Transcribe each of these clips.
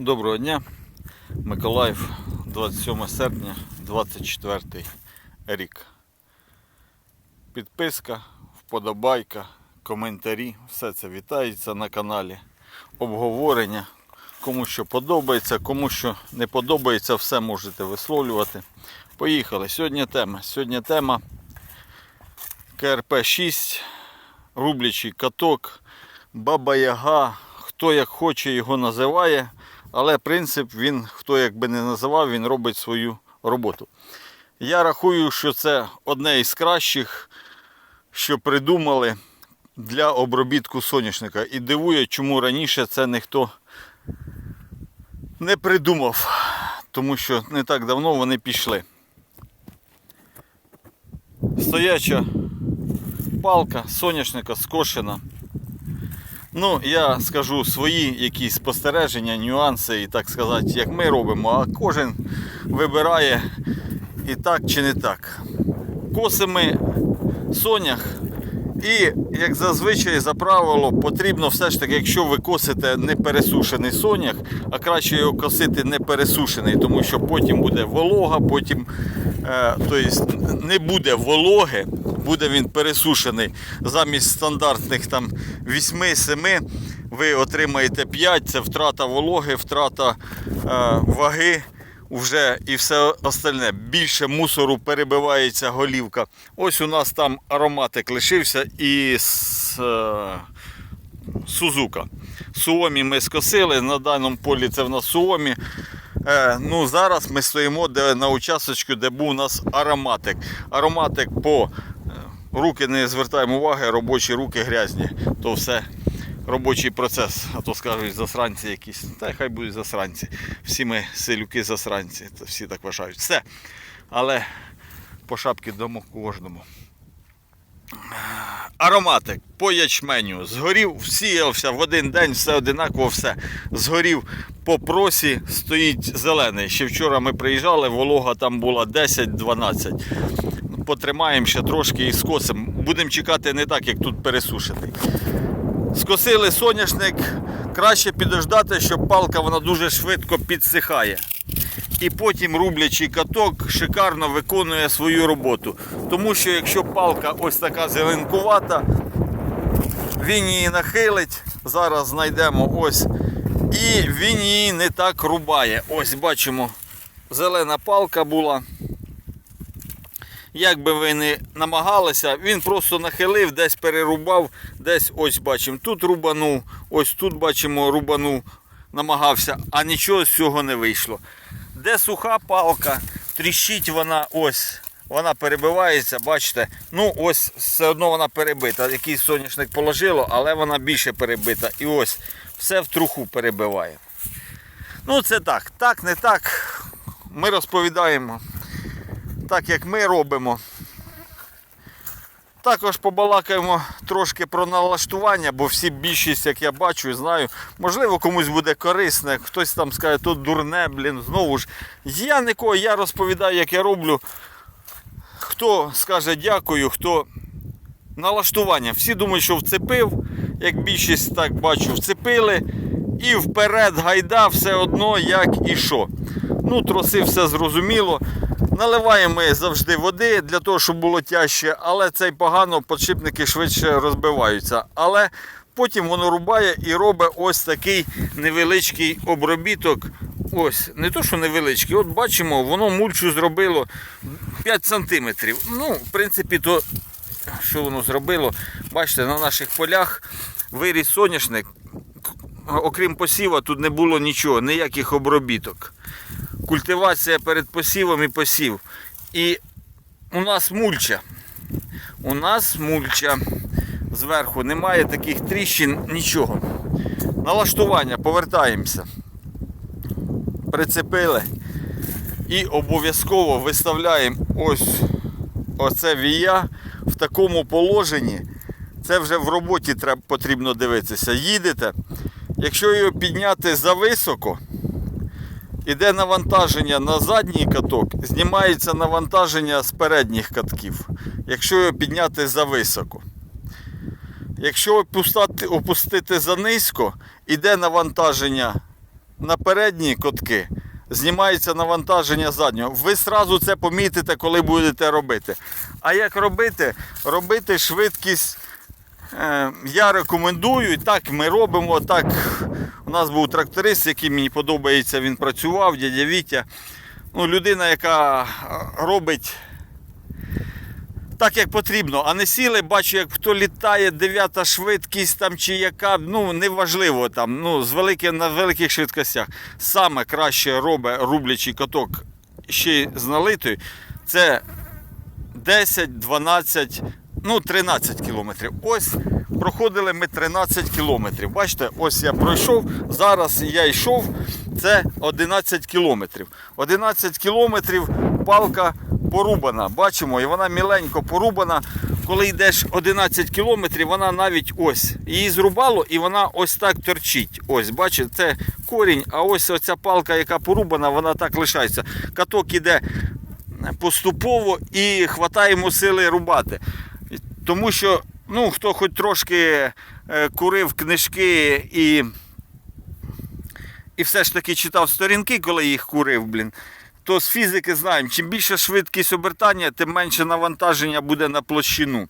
Доброго дня, Миколаїв, 27 серпня, 24 рік. Підписка, вподобайка, коментарі, все це вітається на каналі. Обговорення. Кому що подобається, кому що не подобається, все можете висловлювати. Поїхали. Сьогодні тема. Сьогодні тема КРП-6, рублячий каток, Баба Яга, хто як хоче його називає, але принцип він, хто як би не називав, він робить свою роботу. Я рахую, що це одне із кращих, що придумали для обробітку соняшника. І дивує, чому раніше це ніхто не придумав, тому що не так давно вони пішли. Стояча палка соняшника скошена. Ну, я скажу свої якісь спостереження, нюанси, і так сказати, як ми робимо, а кожен вибирає і так чи не так. Косимо сонях. І, як зазвичай, за правило, потрібно все ж таки, якщо ви косите не пересушений сонях, а краще його косити не пересушений, тому що потім буде волога, потім е, тобто, не буде вологи, буде він пересушений. Замість стандартних там 8-7 ви отримаєте 5, це втрата вологи, втрата е, ваги вже і все остальне. Більше мусору перебивається голівка. Ось у нас там ароматик лишився із е, Сузука. Суомі ми скосили, на даному полі це в нас Суомі. Е, ну, зараз ми стоїмо де, на участочку, де був у нас ароматик. Ароматик по руки не звертаємо уваги, робочі руки грязні. То все робочий процес, а то скажуть засранці якісь. Та хай будуть засранці. Всі ми селюки засранці, то всі так вважають. Все. Але по шапки дому кожному. Ароматик по ячменю згорів, всіявся в один день, все одинаково, все. Згорів по просі, стоїть зелений. Ще вчора ми приїжджали, волога там була 10-12. Потримаємо ще трошки і скосимо. Будемо чекати не так, як тут пересушений. Скосили соняшник, краще підождати, щоб палка вона дуже швидко підсихає. І потім рублячий каток шикарно виконує свою роботу. Тому що якщо палка ось така зеленкувата, він її нахилить. Зараз знайдемо ось. І він її не так рубає. Ось бачимо, зелена палка була. Як би ви не намагалися, він просто нахилив, десь перерубав, десь ось бачимо, тут рубанув, ось тут бачимо, рубанув, намагався, а нічого з цього не вийшло. Де суха палка, тріщить вона ось, вона перебивається, бачите, ну ось все одно вона перебита. Якийсь соняшник положило, але вона більше перебита. І ось все в труху перебиває. Ну це так, так, не так. Ми розповідаємо так як ми робимо. Також побалакаємо трошки про налаштування, бо всі більшість, як я бачу і знаю, можливо, комусь буде корисне, хтось там скаже, тут дурне, блін, знову ж. Я нікого, я розповідаю, як я роблю. Хто скаже дякую, хто налаштування. Всі думають, що вцепив, як більшість так бачу, вцепили. І вперед гайда все одно, як і що. Ну, троси все зрозуміло. Наливаємо ми завжди води для того, щоб було тяжче, але цей погано подшипники швидше розбиваються. Але потім воно рубає і робить ось такий невеличкий обробіток. Ось, не то, що невеличкий, от бачимо, воно мульчу зробило 5 см. Ну, в принципі, то що воно зробило? Бачите, на наших полях виріс соняшник. Окрім посіва, тут не було нічого, ніяких обробіток культивація перед посівом і посів. І у нас мульча. У нас мульча. Зверху немає таких тріщин, нічого. Налаштування, повертаємося. Прицепили і обов'язково виставляємо ось оце вія в такому положенні. Це вже в роботі потрібно дивитися. Їдете. Якщо його підняти зависоко, Іде навантаження на задній каток, знімається навантаження з передніх катків, якщо його підняти за високо. Якщо опустити, опустити за низько, іде навантаження на передні котки знімається навантаження заднього. Ви сразу це помітите, коли будете робити. А як робити? Робити швидкість. е, Я рекомендую, і так ми робимо. Так, у нас був тракторист, який мені подобається, він працював, дядя Вітя. Ну, людина, яка робить так, як потрібно, а не сіли, бачу, як хто літає, дев'ята швидкість там чи яка, ну неважливо там, ну, з великих, на великих швидкостях. Саме краще робить рублячий каток ще й з налитою. Це 10, 12, ну 13 кілометрів. Ось проходили ми 13 кілометрів. Бачите, ось я пройшов, зараз я йшов, це 11 кілометрів. 11 кілометрів палка порубана. Бачимо, і вона міленько порубана. Коли йдеш 11 кілометрів, вона навіть ось. Її зрубало і вона ось так торчить. Ось, бачите, це корінь, а ось оця палка, яка порубана, вона так лишається. Каток іде поступово і хватаємо сили рубати. Тому що, ну, хто хоч трошки е, курив книжки і, і все ж таки читав сторінки, коли їх курив, блін, то з фізики знаємо, чим більше швидкість обертання, тим менше навантаження буде на площину.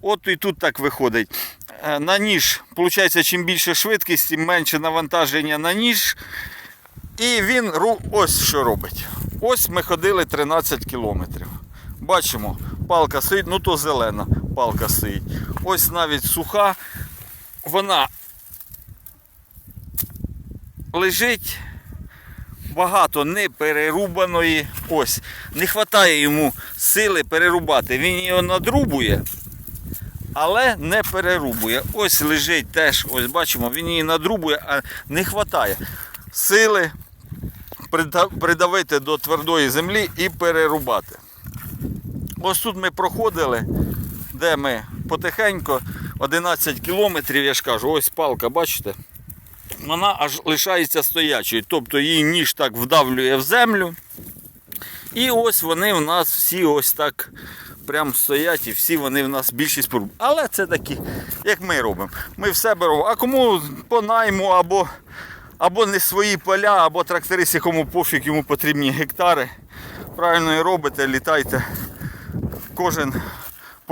От і тут так виходить. Е, На ніж, виходить, чим більше швидкість, тим менше навантаження на ніж. І він ось що робить. Ось ми ходили 13 кілометрів. Бачимо, палка стоїть, ну то зелена палка стоїть. Ось навіть суха, вона лежить багато не перерубаної. Ось. Не вистачає йому сили перерубати. Він його надрубує, але не перерубує. Ось лежить теж, ось бачимо, він її надрубує, а не вистачає сили придавити до твердої землі і перерубати. Ось тут ми проходили, де ми потихеньку 11 кілометрів, я ж кажу, ось палка, бачите? Вона аж лишається стоячою. Тобто її ніж так вдавлює в землю. І ось вони в нас всі ось так прям стоять, і всі вони в нас більшість поруб. Але це такі, як ми робимо. Ми все беремо. А кому по найму або, або не свої поля, або тракторист, якому пофіг йому потрібні гектари. Правильно і робите, літайте. Кожен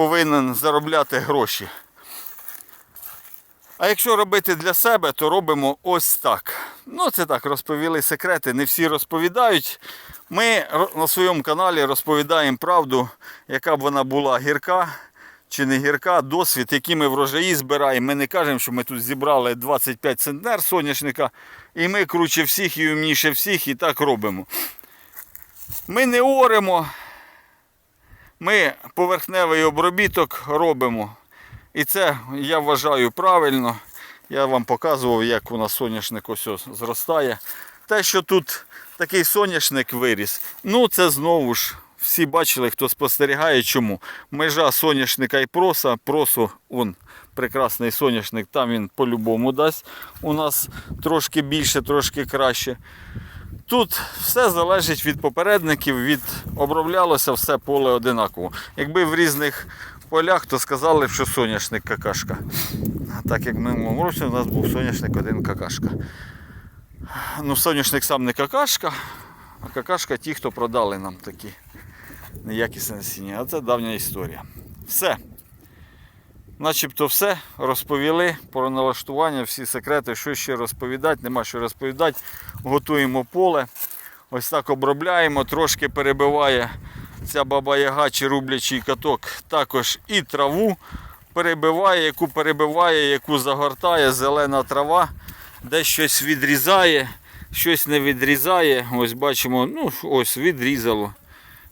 повинен заробляти гроші. А якщо робити для себе, то робимо ось так. Ну, це так, розповіли секрети, не всі розповідають. Ми на своєму каналі розповідаємо правду, яка б вона була гірка чи не гірка, досвід, який ми врожаї збираємо. Ми не кажемо, що ми тут зібрали 25 центнер соняшника, і ми круче всіх і умніше всіх, і так робимо. Ми не оремо, ми поверхневий обробіток робимо. І це я вважаю правильно. Я вам показував, як у нас соняшник ось зростає. Те, що тут такий соняшник виріс, ну це знову ж всі бачили, хто спостерігає, чому. Межа соняшника і проса, просу, он прекрасний соняшник, там він по-любому дасть. У нас трошки більше, трошки краще. Тут все залежить від попередників, від оброблялося все поле одинаково. Якби в різних полях, то сказали що соняшник какашка. Так як в минулому році у нас був соняшник один какашка. Ну, соняшник сам не какашка, а какашка ті, хто продали нам такі неякісне насіння. А це давня історія. Все. Начебто все розповіли про налаштування, всі секрети, що ще розповідати, нема що розповідати. Готуємо поле. Ось так обробляємо, трошки перебиває ця баба яга чи рублячий каток. Також і траву перебиває, яку перебиває, яку загортає, зелена трава, де щось відрізає, щось не відрізає. Ось бачимо, ну ось відрізало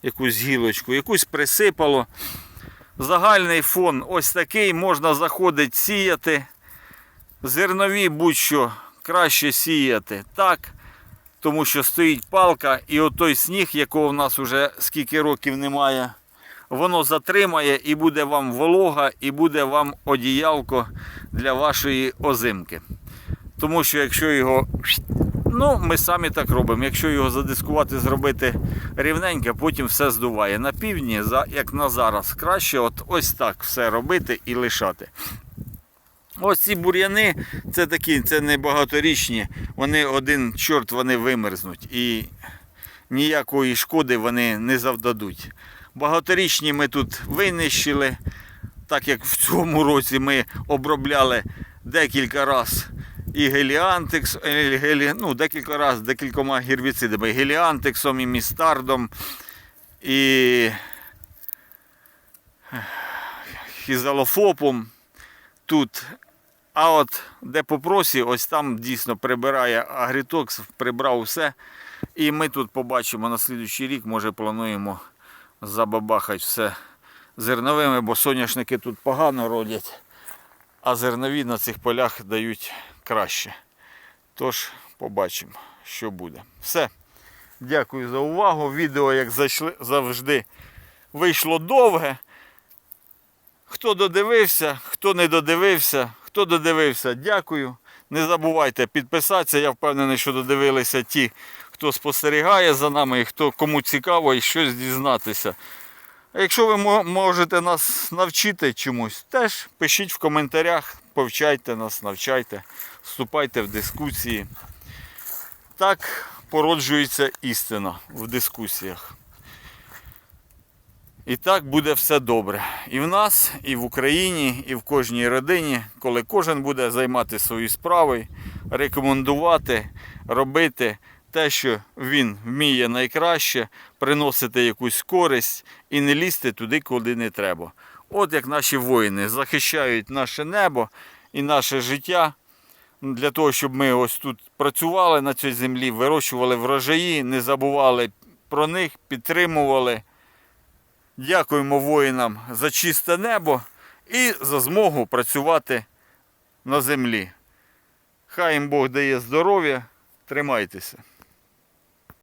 якусь гілочку, якусь присипало. Загальний фон ось такий, можна заходити сіяти. Зернові будь-що краще сіяти так, тому що стоїть палка і отой сніг, якого в нас вже скільки років немає, воно затримає і буде вам волога, і буде вам одіялко для вашої озимки. Тому що якщо його. Ну, ми самі так робимо. Якщо його задискувати, зробити рівненько, потім все здуває. На півдні, як на зараз, краще от ось так все робити і лишати. Ось ці бур'яни, це такі, це не багаторічні, вони один чорт вони вимерзнуть і ніякої шкоди вони не завдадуть. Багаторічні ми тут винищили, так як в цьому році ми обробляли декілька разів і геліантекс, е, гелі, ну, декілька разів декількома гербіцидами, геліантексом і містардом, і хізалофопом тут. А от де по просі, ось там дійсно прибирає агрітокс, прибрав все. І ми тут побачимо на слідуючий рік, може плануємо забабахати все зерновими, бо соняшники тут погано родять, а зернові на цих полях дають краще. Тож побачимо, що буде. Все. Дякую за увагу. Відео, як завжди, вийшло довге. Хто додивився, хто не додивився, хто додивився, дякую. Не забувайте підписатися. Я впевнений, що додивилися ті, хто спостерігає за нами і хто кому цікаво і щось дізнатися. А якщо ви можете нас навчити чомусь, теж пишіть в коментарях, повчайте нас, навчайте, вступайте в дискусії. Так породжується істина в дискусіях. І так буде все добре. І в нас, і в Україні, і в кожній родині, коли кожен буде займатися своєю справою, рекомендувати, робити те, що він вміє найкраще, приносити якусь користь і не лізти туди, куди не треба. От як наші воїни захищають наше небо і наше життя для того, щоб ми ось тут працювали на цій землі, вирощували врожаї, не забували про них, підтримували. Дякуємо воїнам за чисте небо і за змогу працювати на землі. Хай їм Бог дає здоров'я, тримайтеся.